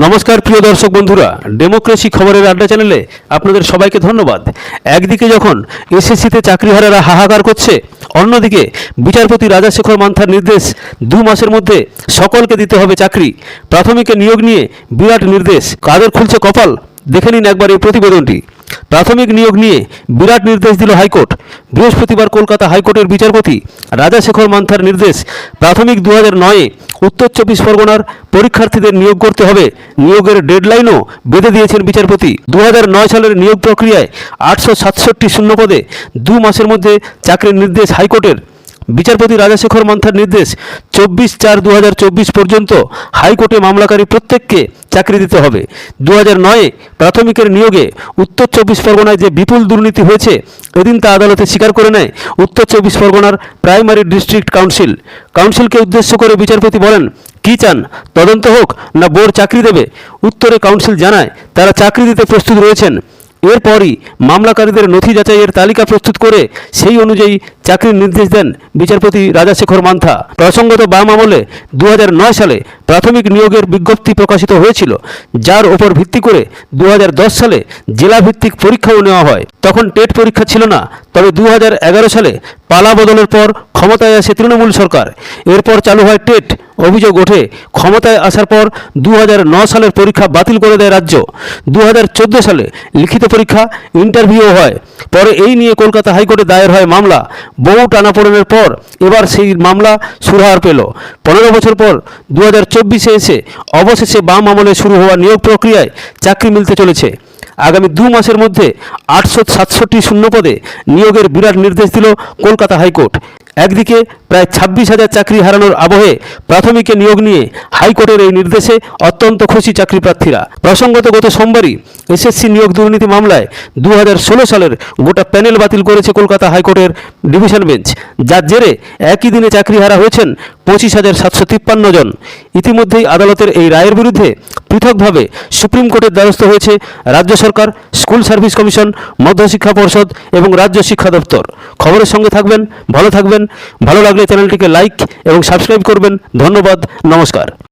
নমস্কার, প্রিয় দর্শক বন্ধুরা। ডেমোক্রেসি খবরের আড্ডা চ্যানেলে আপনাদের সবাইকে ধন্যবাদ। একদিকে যখন এসএসসিতে চাকরিহারারা হাহাকার করছে, অন্যদিকে বিচারপতি রাজাশেখর মান্থার নির্দেশ দু মাসের মধ্যে সকলকে দিতে হবে চাকরি। প্রাথমিকে নিয়োগ নিয়ে বিরাট নির্দেশ। কাদের খুলছে কপাল? দেখে নিন একবার এই প্রতিবেদনটি। প্রাথমিক নিয়োগ নিয়ে বিরাট নির্দেশ দিল হাইকোর্ট। বৃহস্পতিবার কলকাতা হাইকোর্টের বিচারপতি রাজাশেখর মান্থার নির্দেশ। প্রাথমিক দু হাজার নয়ে উত্তর চব্বিশ পরগনার পরীক্ষার্থীদের নিয়োগ করতে হবে। নিয়োগের ডেডলাইনও বেঁধে দিয়েছেন বিচারপতি। দু নয় সালের নিয়োগ প্রক্রিয়ায় আটশো সাতষট্টি শূন্যপদে দু মাসের মধ্যে চাকরির নির্দেশ হাইকোর্টের। বিচারপতি রাজাশেখর মান্থার নির্দেশ চব্বিশ চার দু পর্যন্ত হাইকোর্টে মামলাকারী প্রত্যেককে চাকরি দিতে হবে। দু নয়ে প্রাথমিকের নিয়োগে উত্তর চব্বিশ পরগনায় যে বিপুল দুর্নীতি হয়েছে, এদিন তা আদালতে স্বীকার করে নেয় উত্তর চব্বিশ পরগনার প্রাইমারি ডিস্ট্রিক্ট কাউন্সিল। কাউন্সিলকে উদ্দেশ্য করে বিচারপতি বলেন, কী চান, তদন্ত হোক না বোর্ড চাকরি দেবে? উত্তরে কাউন্সিল জানায়, তারা চাকরি দিতে প্রস্তুত রয়েছেন। এরপরই মামলাকারীদের নথি যাচাইয়ের তালিকা প্রস্তুত করে সেই অনুযায়ী চাকরির নির্দেশ দেন বিচারপতি রাজাশেখর মান্থা। প্রসঙ্গত বাম আমলে দু সালে প্রাথমিক নিয়োগের বিজ্ঞপ্তি প্রকাশিত হয়েছিল, যার ওপর ভিত্তি করে দু হাজার দশ সালে জেলাভিত্তিক পরীক্ষাও নেওয়া হয়। তখন টেট পরীক্ষা ছিল না, তবে দু হাজার এগারো সালে পালা বদলের পর ক্ষমতায় আসে তৃণমূল সরকার। এরপর চালু হয় টেট অভিযোগ ওঠে, ক্ষমতায় আসার পর দু সালের পরীক্ষা বাতিল করে দেয় রাজ্য। দু হাজার চোদ্দ সালে লিখিত পরীক্ষা ইন্টারভিউ হয়। পরে এই নিয়ে কলকাতা হাইকোর্টে দায়ের হয় মামলা। বহু টানাপোড়েনের পর এবার সেই মামলা সুরাহার পেল। পনেরো বছর পর দু হাজার এসে অবশেষে বাম আমলে শুরু হওয়া নিয়োগ প্রক্রিয়ায় চাকরি মিলতে চলেছে। আগামী দু মাসের মধ্যে আটশো সাতষট্টি শূন্যপদে নিয়োগের বিরাট নির্দেশ দিল কলকাতা হাইকোর্ট। একদিকে প্রায় ছাব্বিশ হাজার চাকরি হারানোর আবহে প্রাথমিকে নিয়োগ নিয়ে হাইকোর্টের এই নির্দেশে অত্যন্ত খুশি চাকরি প্রার্থীরা প্রসঙ্গত গত সোমবারই এসএসসি নিয়োগ দুর্নীতি মামলায় দু হাজার ষোলো সালের গোটা প্যানেল বাতিল করেছে কলকাতা হাইকোর্টের ডিভিশন বেঞ্চ। যার জেরে একই দিনে চাকরি হারা হয়েছেন পঁচিশ হাজার সাতশো তিপ্পান্ন জন। ইতিমধ্যেই আদালতের এই রায়ের বিরুদ্ধে পৃথকভাবে সুপ্রিম কোর্টের দ্বারস্থ হয়েছে রাজ্য সরকার, স্কুল সার্ভিস কমিশন, মধ্যশিক্ষা পর্ষদ এবং রাজ্য শিক্ষা দপ্তর। খবরের সঙ্গে থাকবেন, ভালো থাকবেন, ভালো লাগলে চ্যানেলটিকে লাইক এবং সাবস্ক্রাইব করবেন। ধন্যবাদ, নমস্কার।